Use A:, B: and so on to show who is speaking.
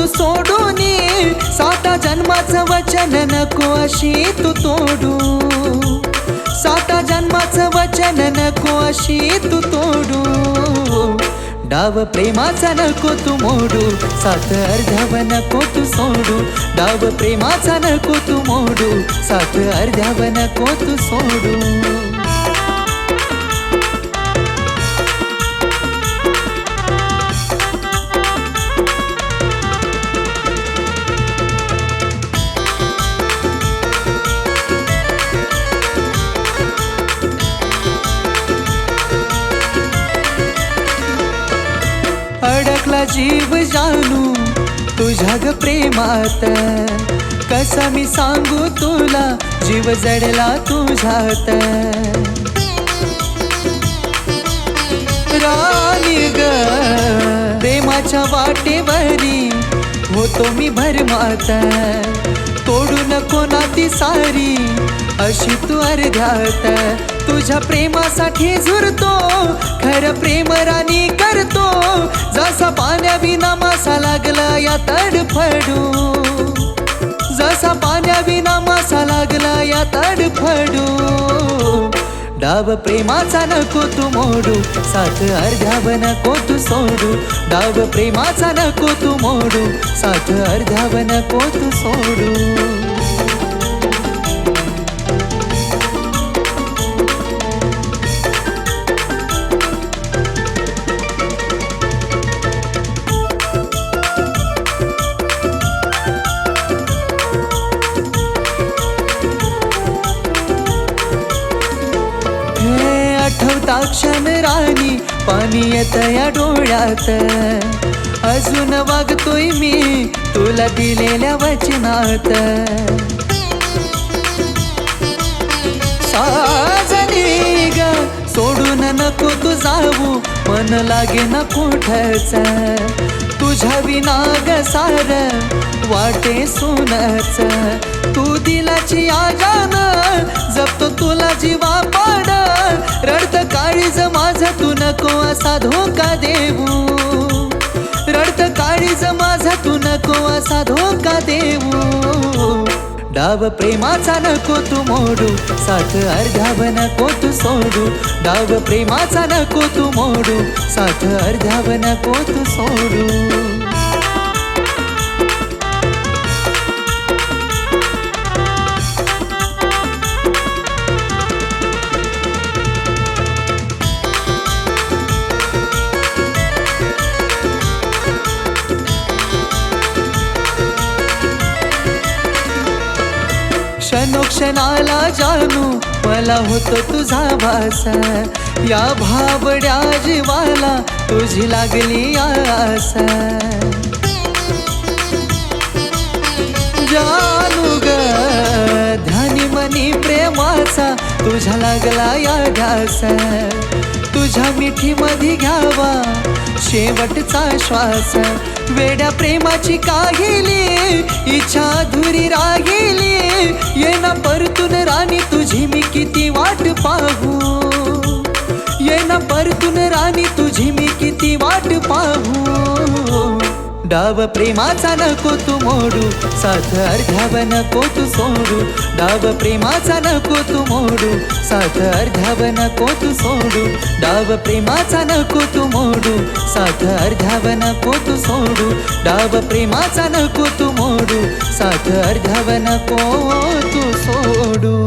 A: तू सोडून साता जन्माचं वचन नको अशी तू तोडू. साता जन्माचं वचन नको अशी तू तोडू. डाव प्रेमाचा नको तू मोडू. सात अर्ध्याव नको तू सोडू. डाव प्रेमाचा नको तू मोडू. सात अर्ध्याव नको तू सोडू. अडकला जीव जानू तुझ्या ग प्रेमात. कसा मी सांगू तुला जीव जडला तुझ्यात. राणी ग प्रेमाच्या वाटेवरी होतो मी भरमात. तोडू नको ना ती सारी? अशी तू अर्ध्यात तुझ्या प्रेमासाठी झुरतो. खर प्रेम राणी करतो. जसा पाण्याविना मासा लागला या तडफडू. जसा पाण्याविना मासा लागला या तडफडू. डाव प्रेमाचा नको तू मोडू साथ अर्ध्याव नको तू सोडू. डाव प्रेमाचा नको तू मोडू सात अर्ध्याव नको तू सोडू. आठवता क्षण राणी. पाणी येत या डोळ्यात. अजून वागतोय मी तुला दिलेल्या वचनात. साजनी ग सोडून नको तू जाऊ. मन लागे ना कुठच. तुझ्या विना ग सार वाटे सोनच. तू दिलाची आजान जपतो तुला जीवा पाड. रडत काळीज माझ तू नको असा धोका देऊ. रडत काळीज माझ तू नको असा धोका देऊ. डाव प्रेमाचा नको तू मोडू साथ अर्ध्याव नको तू सोडू. डाव प्रेमाचा नको तू मोडू साथ अर्ध्याव नको तू सोडू. क्षणोक्षणाला जानू मला होतो तुझा वास. या भाबड्या जीवाला तुझी लागली आस. जानू ग ध्यानी मनी प्रेमाचा तुझ्या लागला या ध्यास. तुझ्या मिठी मधी घ्यावा शेवटचा श्वास. वेड्या प्रेमाची काहिली इच्छा धुरी राहिली पाहू. ये ना परतून राणी तुझी मी किती वाट पाहू. डाव प्रेमाचा नको तू मोडू साथ अर्ध्याव नको तू सोडू. डाव प्रेमाचा नको तू मोडू साथ अर्ध्याव नको तू सोडू. डाव प्रेमाचा नको तू मोडू साथ अर्ध्याव नको तू सोडू. डाव प्रेमाचा नको तू मोडू साथ अर्ध्याव नको तू सोडू.